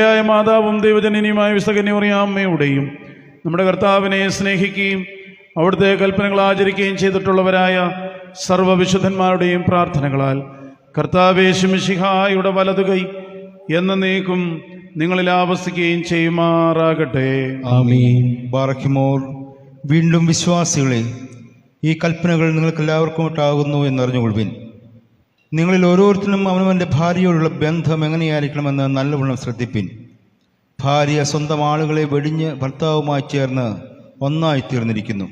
യായ മാതാവും ദൈവജനനിയുമായ വിശകന്യമറിയാമ്മയുടെയും നമ്മുടെ കർത്താവിനെ സ്നേഹിക്കുകയും അവിടുത്തെ കൽപ്പനകൾ ആചരിക്കുകയും ചെയ്തിട്ടുള്ളവരായ സർവവിശുദ്ധന്മാരുടെയും പ്രാർത്ഥനകളാൽ കർത്താവേശുമിഷിഹായുടെ വലതുകൈ എന്ന നീക്കും നിങ്ങളിൽ ആവസിക്കുകയും ചെയ്യുമാറാകട്ടെ. ബാറക്കിമോർ വീണ്ടും വിശ്വാസികളെ ഈ കൽപ്പനകൾ നിങ്ങൾക്ക് എല്ലാവർക്കും ഒട്ടാകുന്നു എന്നറിഞ്ഞുകൊള്ളുവിൻ. നിങ്ങളിൽ ഓരോരുത്തരും അവനവന്റെ ഭാര്യയോടുള്ള ബന്ധം എങ്ങനെയായിരിക്കണമെന്ന് നല്ലവണ്ണം ശ്രദ്ധിപ്പിൻ. ഭാര്യ സ്വന്തം ആളുകളെ വെടിഞ്ഞ് ഭർത്താവുമായി ചേർന്ന് ഒന്നായി തീർന്നിരിക്കുന്നു.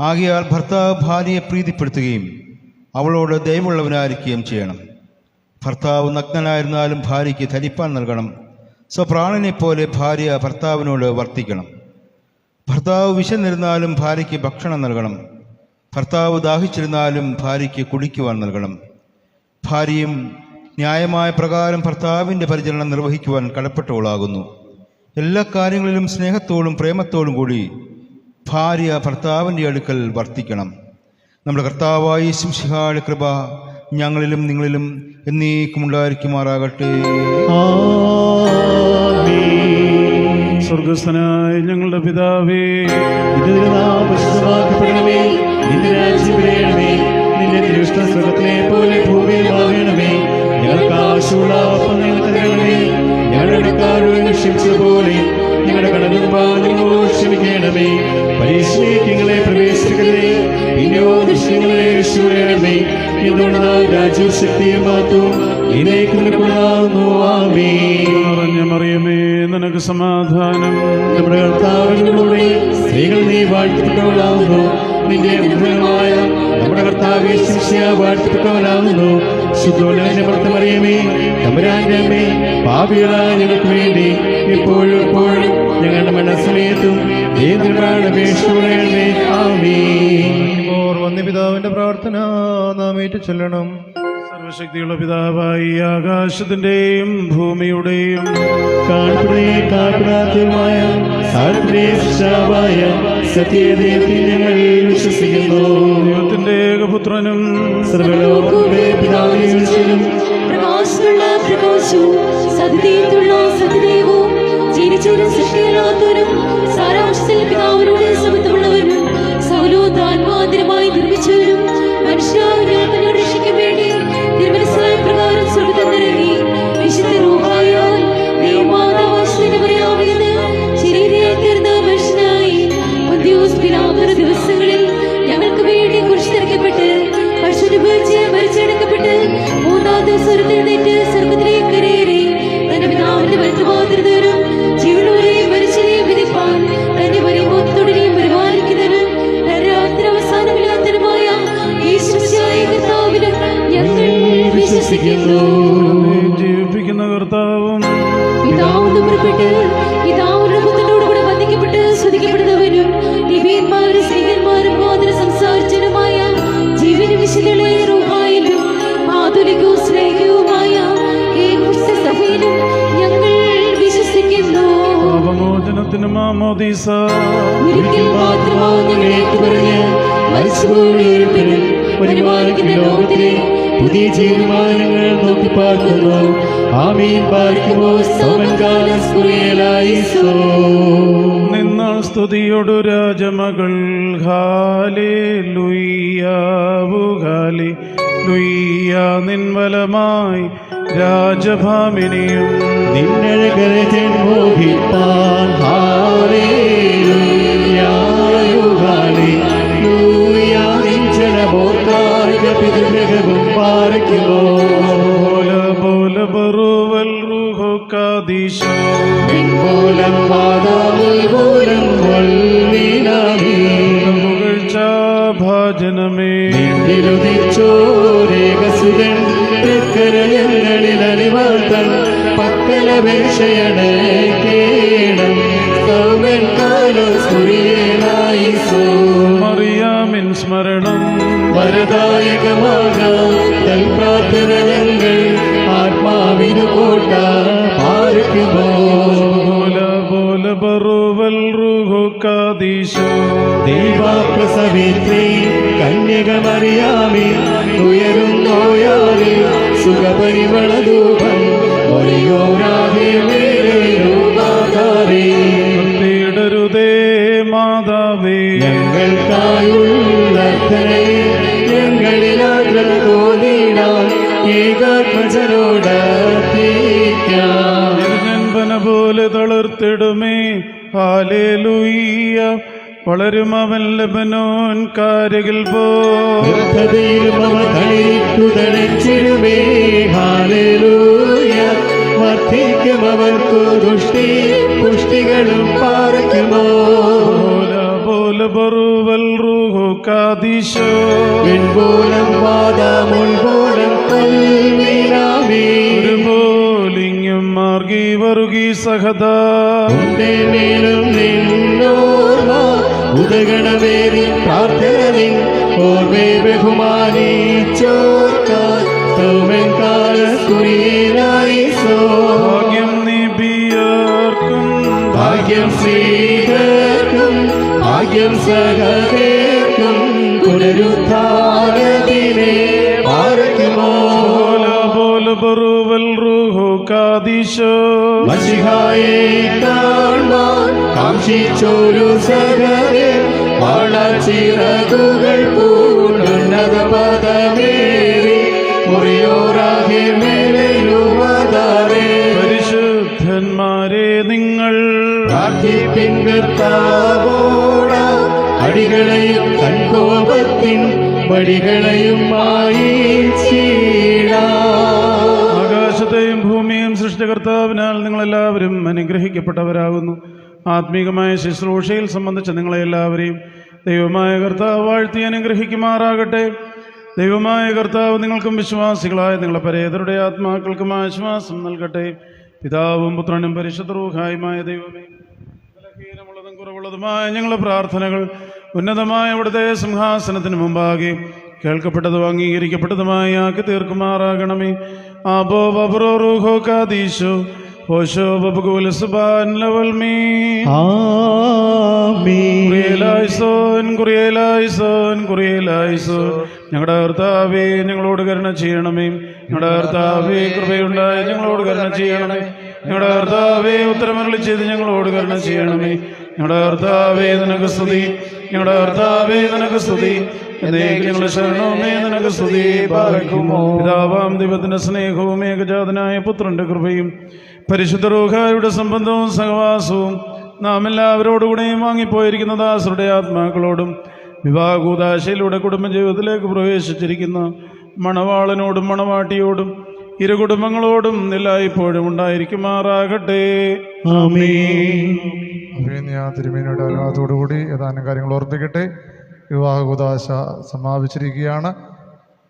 ആകയാൽ ഭർത്താവ് ഭാര്യയെ പ്രീതിപ്പെടുത്തുകയും അവളോട് ദയവുള്ളവനായിരിക്കുകയും ചെയ്യണം. ഭർത്താവ് നഗ്നനായിരുന്നാലും ഭാര്യയ്ക്ക് ധരിപ്പാൻ നൽകണം. സ്വപ്രാണനെ പോലെ ഭാര്യ ഭർത്താവിനോട് വർത്തിക്കണം. ഭർത്താവ് വിശന്നിരുന്നാലും ഭാര്യയ്ക്ക് ഭക്ഷണം നൽകണം. ഭർത്താവ് ദാഹിച്ചിരുന്നാലും ഭാര്യയ്ക്ക് കുടിക്കുവാൻ നൽകണം. ഭാര്യയും ന്യായമായ പ്രകാരം ഭർത്താവിന്റെ പരിചരണം നിർവഹിക്കുവാൻ കടപ്പെട്ടവളാകുന്നു. എല്ലാ കാര്യങ്ങളിലും സ്നേഹത്തോടും പ്രേമത്തോടും കൂടി ഭാര്യ ഭർത്താവിന്റെ അടുക്കൽ വർത്തിക്കണം. നമ്മുടെ കർത്താവായി ശിംഷിഹാട് കൃപ ഞങ്ങളിലും നിങ്ങളിലും എന്നേക്കും ഉണ്ടായിരിക്കുമാറാകട്ടെ. സ്വർഗസ്ഥനായ ഞങ്ങളുടെ പിതാവേ പരിശുദ്ധമാക്കപ്പെടണമേ നിന്റെ തിരുഷ്ട സ്വർഗത്തിലെ പോലെ ഭൂമിയിൽ വാഴണമേ ഞങ്ങൾക്ക് ആവശ്യമുള്ള അപ്പം ഞങ്ങൾക്ക് തരണമേ ഞങ്ങളുടെ കാര്യം ക്ഷമിച്ചതുപോലെ ഞങ്ങളുടെ കടലും പാതങ്ങളോട് ക്ഷമിക്കണമേ. പരീക്ഷയിലേക്ക് ഞങ്ങളെ പ്രവേശിക്കരുതേ പിന്നെയോ ദൃശ്യങ്ങളെ രക്ഷിക്കണമേ. എന്തുകൊണ്ട് രാജ്യം ശക്തിയും നിറഞ്ഞ മറിയമേ നിനക്ക് സമാധാനം. നമ്മുടെ കർത്താവിനോടെ സ്ത്രീകൾ നീ വാഴ്ത്തപ്പെട്ടവളാകുന്നു നിന്റെ ഉദ്ഭവമായ നമ്മുടെ കർത്താവ് വാഴ്ത്തപ്പെട്ടവനാകുന്നു ശുദ്ധോലന്റെ ഭർത്തമറിയമേ തമ്പുരാന്റെ അമ്മേ പാപികളായ ഞങ്ങൾക്ക് വേണ്ടി ഇപ്പോഴും എപ്പോഴും ഞങ്ങളുടെ മനസ്സിലേത്തും ഏതൊരുപാട് അപേക്ഷകളെ ആമേ ഓർ വന്യപിതാവിന്റെ പ്രാർത്ഥന നാം ഏറ്റു ചൊല്ലണം. സർവശക്തിയുള്ള പിതാവായി ആകാശത്തിന്റെയും ഭൂമിയുടെയും ഞങ്ങൾ വിശ്വസിക്കുന്നു. ദൈവത്തിന്റെ ഏകപുത്രനും ജനിച്ചവരും സാരാംശത്തിൽ പിതാവിനോട് സമത്വമുള്ളവരും നിർമ്മിച്ചവരും മാമോദീസ ഒരിക്കൽ മാത്രമാണ് ഞങ്ങൾ ഏറ്റുപറഞ്ഞ് മരിച്ചുപോയവരും പരിപാലിക്കുന്ന ലോകത്തിലെ പുതിയ ജീവമാനങ്ങൾ നോക്കി പാർക്കുന്നു ആമീൻ പാർക്കുമോ നിന്നാൾ സ്തുതിയൊടു രാജമകൾ ഹാലേ ലുയ്യാവുകാലി ലുയ്യ നിൻവലമായി രാജഭാമിനിയും നിന്നഴകരജൻ മോഹിപ്പാൻ ഹാലേലുയായുഹാലേ ലൂയാ സൗമൻ സോ. മറിയാമിൻ സ്മരണം. വരദായകമാകാം. തൽ പ്രാർത്ഥന ഞങ്ങൾ ആത്മാവിനു കോട്ട. പോല പോല ബറുവൽ റുഹോ കാദീശോ ദൈവപ്രസവിത്രി കന്യകമറിയാമി ഉയരും നോയാറി സുഖപരിമളധൂപം. ഒളിയോരാകെ മേലുമാതാവേ തേടരുതേ മാതാവേ. ഞങ്ങൾക്കായുള്ളർത്ഥനയെ ഞങ്ങളിലാഗ്രത തോന്നിടാൻ ഏകാത്മജനോട് അർപ്പിക്കാം ജൻപന പോലെ തളർത്തിടുമേ. ഹാലേലൂയ്യ വളരും അവൻ ലബനോൻ കാരകിൽ പോ. വ്യർത്ഥതയിലും അവ തളിരിട്ടു തളിച്ചിടുമേ ഹാലേലൂയ വർദ്ധിക്കും അവർക്കു ദുഷ്ടി പുഷ്ടികളും പാർക്കുമോ പോല പോല ബറുവൽ റൂഹു കാദിശോ. പിൻപോലം പാദമുൾപോലം കൽവിനാമേ ഒരു പോലിങ്ങും മാർഗി വറുകി മേലും നിന്നോർമ്മ ഉദഗണമേറി പ്രാർത്ഥനവിൻ ഓർമ്മേ ബഹുമാനിച്ചോർക്കാൻ സൗമൻ കാലസ്കുറിയനായി സോ ഭാഗ്യം നിബിയർക്കും ഭാഗ്യം ശ്രീകർക്കും ഭാഗ്യം സഹകർക്കും പുനരുദ്ധാരത്തിനെ പാർക്കുമോ ബറുവൽ റൂഹു കാദിശോ മഷിഹായെ കാണാൻ കാക്ഷിച്ചൊരു സകരെ വളച്ചിറകുകൾ പൂണ്ടുന്നത പദമേറി മുറിയോറാകെ മേലുമാതാവേ നിങ്ങൾ. അടികളെയും തൻകോപത്തിൻ വടികളെയും മായിച്ചിടാം ആകാശത്തെയും ഭൂമിയും സൃഷ്ടികർത്താവിനാൽ നിങ്ങളെല്ലാവരും അനുഗ്രഹിക്കപ്പെട്ടവരാകുന്നു. ആത്മീകമായ ശുശ്രൂഷയിൽ സംബന്ധിച്ച നിങ്ങളെല്ലാവരെയും ദൈവമായ കർത്താവ് വാഴ്ത്തി അനുഗ്രഹിക്കുമാറാകട്ടെ. ദൈവമായ കർത്താവ് നിങ്ങൾക്കും വിശ്വാസികളായ നിങ്ങളെ പരേതരുടെ ആത്മാക്കൾക്കും ആശ്വാസം നൽകട്ടെ. പിതാവും പുത്രനും പരിശുദ്ധ റൂഹായുമായ ദൈവമേ ബലഹീനമുള്ളതും കുറവുള്ളതുമായ ഞങ്ങളുടെ പ്രാർത്ഥനകൾ ഉന്നതമായ അവിടുത്തെ സിംഹാസനത്തിന് മുമ്പാകെ കേൾക്കപ്പെട്ടതും അംഗീകരിക്കപ്പെട്ടതുമായി ആക്കി തീർക്കുമാറാകണമേ. ആബോ ബബ്രോ റൂഹോ കാദീശോ ഓശോ ബബുകുല സുബാൻ ലവൽ മീ ആമീൻ. കുറിയലായിസോൻ കുറിയലായിസോൻ കുറിയലായിസോൻ ഞങ്ങളുടെ കർത്താവേ ഞങ്ങളോട് കരുണ ചെയ്യണമേ. ഞങ്ങളുടെ കർത്താവേ കൃപയുണ്ടായി ഞങ്ങളോട് കരുണ ചെയ്യണമേ. ഞങ്ങളുടെ കർത്താവേ ഉത്തരമരളി ചെയ്ത് ഞങ്ങളോട് കരുണ ചെയ്യണമേ. ഞങ്ങളുടെ കർത്താവേ നിനക്ക് സ്തുതി. ഞങ്ങളുടെ കർത്താവേ നിനക്ക് സ്തുതി. നിനക്ക് പിതാവാം സ്നേഹവും ഏകജാതനായ പുത്രന്റെ കൃപയും പരിശുദ്ധ റൂഹായുടെ സംബന്ധവും സഹവാസവും നാം എല്ലാവരോടുകൂടെയും വാങ്ങിപ്പോയിരിക്കുന്ന ദാസരുടെ ആത്മാക്കളോടും വിവാഹകൂതാശയിലൂടെ കുടുംബജീവിതത്തിലേക്ക് പ്രവേശിച്ചിരിക്കുന്ന മണവാളനോടും മണവാട്ടിയോടും ഇരു കുടുംബങ്ങളോടും എല്ലായ്പ്പോഴും ഉണ്ടായിരിക്കുമാറാകട്ടെ. തിരുമേനിയുടെ അനുവാദത്തോടുകൂടി ഏതാനും കാര്യങ്ങൾ ഓർപ്പിക്കട്ടെ വിവാഹ കുദാശ സമാപിച്ചിരിക്കുകയാണ്.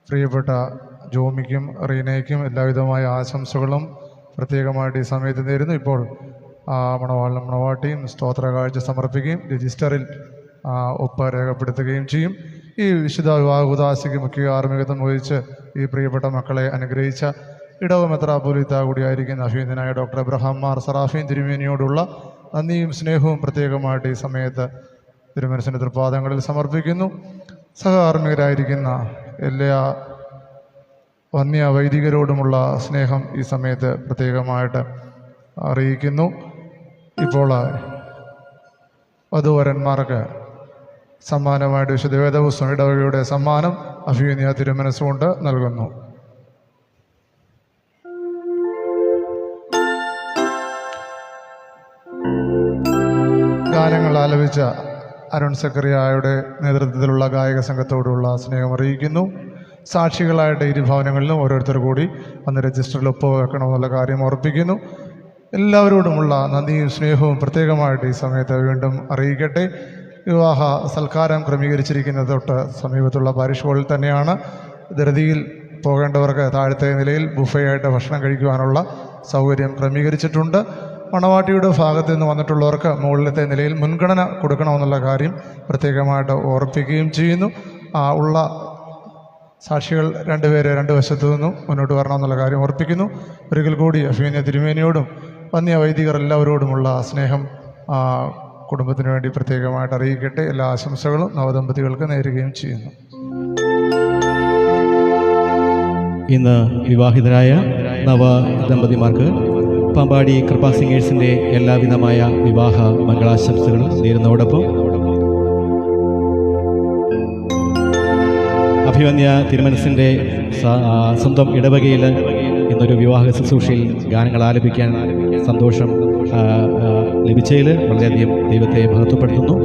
പ്രിയപ്പെട്ട ജോമിക്കും റീനയ്ക്കും എല്ലാവിധമായ ആശംസകളും പ്രത്യേകമായിട്ട് ഈ സമയത്ത് നേരുന്നു. ഇപ്പോൾ മണവാളിനും മണവാട്ടിയും സ്തോത്ര കാഴ്ച സമർപ്പിക്കുകയും രജിസ്റ്ററിൽ ഒപ്പ് രേഖപ്പെടുത്തുകയും ചെയ്യും. ഈ വിശുദ്ധ വിവാഹ ഉദാസിക്ക് മുഖ്യ ആർമികത്വം വഹിച്ച് ഈ പ്രിയപ്പെട്ട മക്കളെ അനുഗ്രഹിച്ച ഇടവ മെത്രാപോലിത്ത കൂടിയായിരിക്കുന്ന അഭിനന്ദനായ ഡോക്ടർ എബ്രഹാം മാർ സറാഫീൻ തിരുമേനിയോടുള്ള നന്ദിയും സ്നേഹവും പ്രത്യേകമായിട്ട് ഈ സമയത്ത് തിരുമനസിന്റെ തൃപ്പാദങ്ങളിൽ സമർപ്പിക്കുന്നു. സഹകാർമ്മികരായിരിക്കുന്ന എല്ലാ വന്യ വൈദികരോടുമുള്ള സ്നേഹം ഈ സമയത്ത് പ്രത്യേകമായിട്ട് അറിയിക്കുന്നു. ഇപ്പോൾ വധുവരന്മാർക്ക് സമ്മാനമായിട്ട് വിശുദ്ധ വേദപുസ്തകം ഇടവഴിയുടെ സമ്മാനം അഭിനയ തിരുമനസ്സുകൊണ്ട് നൽകുന്നു. ഗാനങ്ങൾ ആലപിച്ച അരുൺ സക്കറിയായുടെ നേതൃത്വത്തിലുള്ള ഗായക സംഘത്തോടുള്ള സ്നേഹം അറിയിക്കുന്നു. സാക്ഷികളായിട്ട് ഇരു ഭവനങ്ങളിലും ഓരോരുത്തർ കൂടി അന്ന് രജിസ്റ്ററിൽ ഒപ്പ് വെക്കണമെന്നുള്ള കാര്യം ഓർപ്പിക്കുന്നു എല്ലാവരോടുമുള്ള നന്ദിയും സ്നേഹവും പ്രത്യേകമായിട്ട് ഈ സമയത്ത് വീണ്ടും അറിയിക്കട്ടെ. വിവാഹ സൽക്കാരം ക്രമീകരിച്ചിരിക്കുന്നത് തൊട്ട് സമീപത്തുള്ള പാരിഷ് ഹാളിൽ തന്നെയാണ് ധൃതിയിൽ പോകേണ്ടവർക്ക് താഴത്തെ നിലയിൽ ബുഫയായിട്ട് ഭക്ഷണം കഴിക്കുവാനുള്ള സൗകര്യം ക്രമീകരിച്ചിട്ടുണ്ട്. മണവാട്ടിയുടെ ഭാഗത്ത് നിന്ന് വന്നിട്ടുള്ളവർക്ക് മുകളിലത്തെ നിലയിൽ മുൻഗണന കൊടുക്കണമെന്നുള്ള കാര്യം പ്രത്യേകമായിട്ട് ഓർപ്പിക്കുകയും ചെയ്യുന്നു. ആ ഉള്ള സാക്ഷികൾ രണ്ടുപേരെ രണ്ട് വശത്തു നിന്നും മുന്നോട്ട് വരണമെന്നുള്ള കാര്യം ഓർപ്പിക്കുന്നു. ഒരിക്കൽ കൂടി അഫീന തിരുമേനിയോടും വന്യ വൈദികർ എല്ലാവരോടുമുള്ള സ്നേഹം കുടുംബത്തിന് വേണ്ടി പ്രത്യേകമായിട്ട് അറിയിക്കട്ടെ. എല്ലാ ആശംസകളും നവദമ്പതികൾക്ക് നേരുകയും ചെയ്യുന്നു. ഇന്ന് വിവാഹിതരായ നവ ദമ്പതിമാർക്ക് പാമ്പാടി കൃപാ സിംഗേഴ്സിന്റെ എല്ലാവിധമായ വിവാഹ മംഗളാശംസകളും നേരുന്നതോടൊപ്പം അഭിമന്യ തിരുമനസിന്റെ സ്വന്തം ഇടവകയിൽ ഇന്നൊരു വിവാഹ ശുശ്രൂഷയിൽ ഗാനങ്ങൾ ആലപിക്കാൻ സന്തോഷം ലഭിച്ചതിൽ വളരെയധികം ദൈവത്തെ മഹത്വപ്പെടുത്തുന്നു.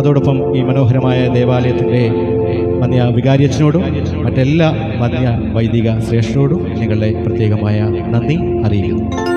അതോടൊപ്പം ഈ മനോഹരമായ ദേവാലയത്തിന്റെ വന്യ വികാരിയച്ഛനോടും മറ്റെല്ലാ വന്യ വൈദിക ശ്രേഷ്ഠരോടും ഞങ്ങളുടെ പ്രത്യേകമായ നന്ദി അറിയിക്കുന്നു.